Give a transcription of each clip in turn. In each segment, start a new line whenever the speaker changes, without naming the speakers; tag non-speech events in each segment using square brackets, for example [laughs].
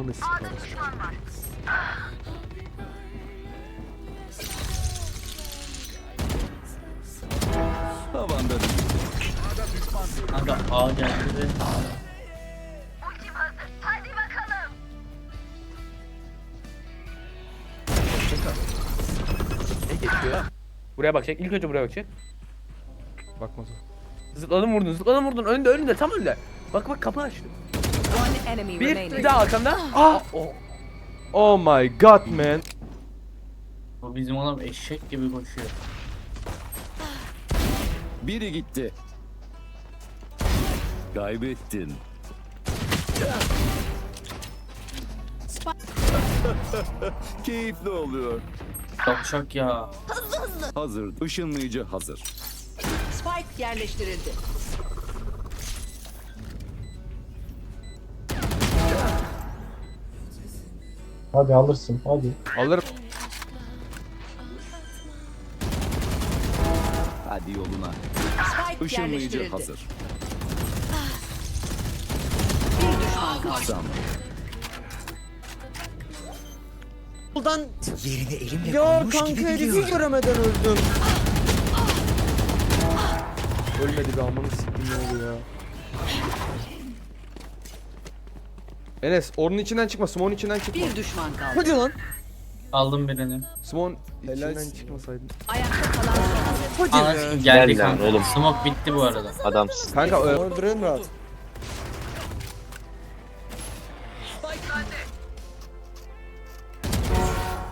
amını sikerim.
Havanda
Kanka A geldi ve
Ne geçiyor? Buraya bakacak. İlk önce buraya bakacak.
Bakmaz o.
Zıpladın vurdun, zıpladın vurdun. Önde, önünde, tam önünde. Bak bak kapı açtı.
One enemy
Bir, daha arkanda.
Ah!
Oh.
Oh my god man.
bu bizim adam eşek gibi koşuyor.
biri gitti. Kaybettin. [laughs] Keyifli oluyor.
Tavşak ya.
Hazır. Işınlayıcı hazır.
Spike yerleştirildi.
Hadi alırsın hadi.
Alırım.
Hadi yoluna.
Spike
Işınlayıcı
yerleştirildi.
hazır.
Bir düşman kaldı.
Buradan
Yerini elimle
ya
koymuş
kanka
gibi
herifi
biliyorum.
göremeden öldüm.
Ölmedi be amını siktim ne oluyor ya. Enes onun içinden çıkma. Simon içinden çıkma.
Bir düşman kaldı.
Hadi lan.
Aldım birini.
Simon içinden
Helalsin.
çıkmasaydın.
Ayakta kalan son oyuncu.
Hadi
Anasını geldi
Gel lan
kanka.
oğlum.
Smoke bitti bu arada.
Adamsın.
Kanka e,
Orada brain rahat.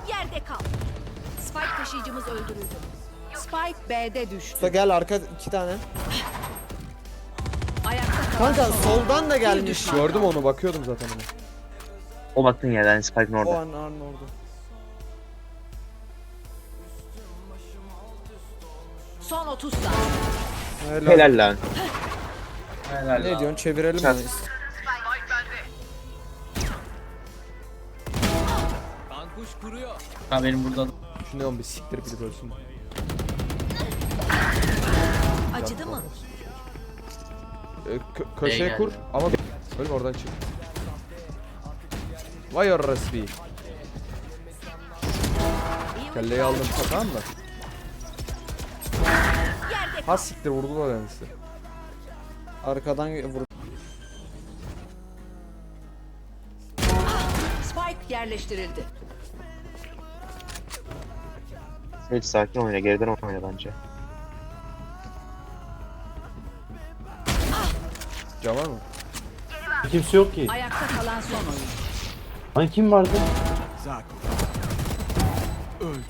Yerde kal. Spike taşıyıcımız öldürüldü. Spike B'de düştü.
Usta gel arka iki tane. Kanka soldan da gelmiş.
gördüm onu bakıyordum zaten ona.
O baktın yerden Spike'ın
O
orada.
an an orada.
Son 30 saniye.
Helal.
Helal lan.
Helal
Ne
lan.
diyorsun çevirelim
Sen-
mi?
Ha benim burada
Düşünüyorum bir siktir gidip ölsün. Kö- köşeye kur ama ölme oradan çık. Vay orası. Kelleyi aldım tamam mı? Ha siktir vurdular size.
Arkadan vur.
Spike yerleştirildi.
Hiç sakin oyna geriden oyna bence.
Can var mı?
Kimse yok ki.
Ayakta kalan son oyuncu.
Hani kim vardı?
Öldü.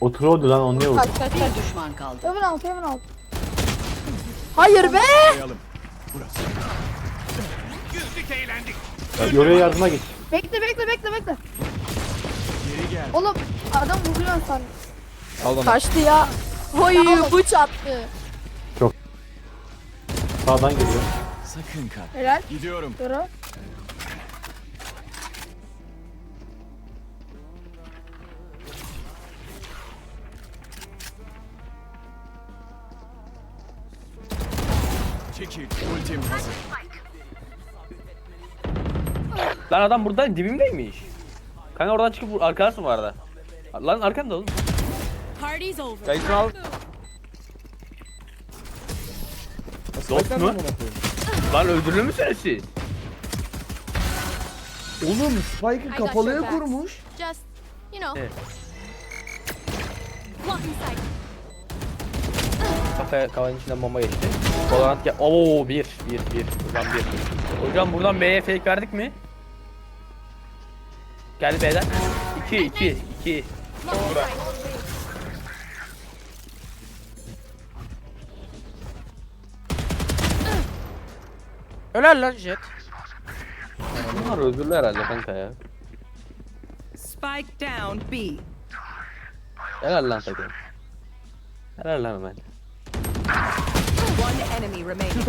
Oturuyordu lan onu niye vurdu?
Kaç kaç kaç.
Bir düşman kaldı.
Hemen alt hemen alt. Hayır be.
Koyalım.
Ya, Oraya yardıma git.
Bekle bekle bekle bekle.
Geri gel.
Oğlum adam vuruyor sen.
Al bana.
Kaçtı ya. Oy bıç attı.
Sağdan geliyor.
Sakın kal.
Helal.
Gidiyorum.
Yürü.
Çekil. Ultim hazır.
Lan adam burada dibimdeymiş. Kanka oradan çıkıp vur- arkadaşsın bu arada. Lan arkanda oğlum.
Party's over.
Kayıtını al.
Dost mu? Lan öldürülür müsünüz siz?
Oğlum Spike'ı
got
kapalıya kurmuş.
Just you know.
Evet.
Blocking sight.
Kafaya kafanın içinden bomba geçti. Valorant gel. Oo bir, bir, bir. Buradan bir. Hocam buradan B'ye fake verdik mi? Geldi B'den. 2, 2, 2.
Blocking sight.
Helal lan jet.
Bunlar özürlü herhalde kanka ya.
Spike down B.
Helal lan takım. Helal lan Ömer.
One enemy remaining.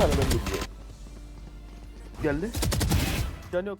Geldi. Can yok.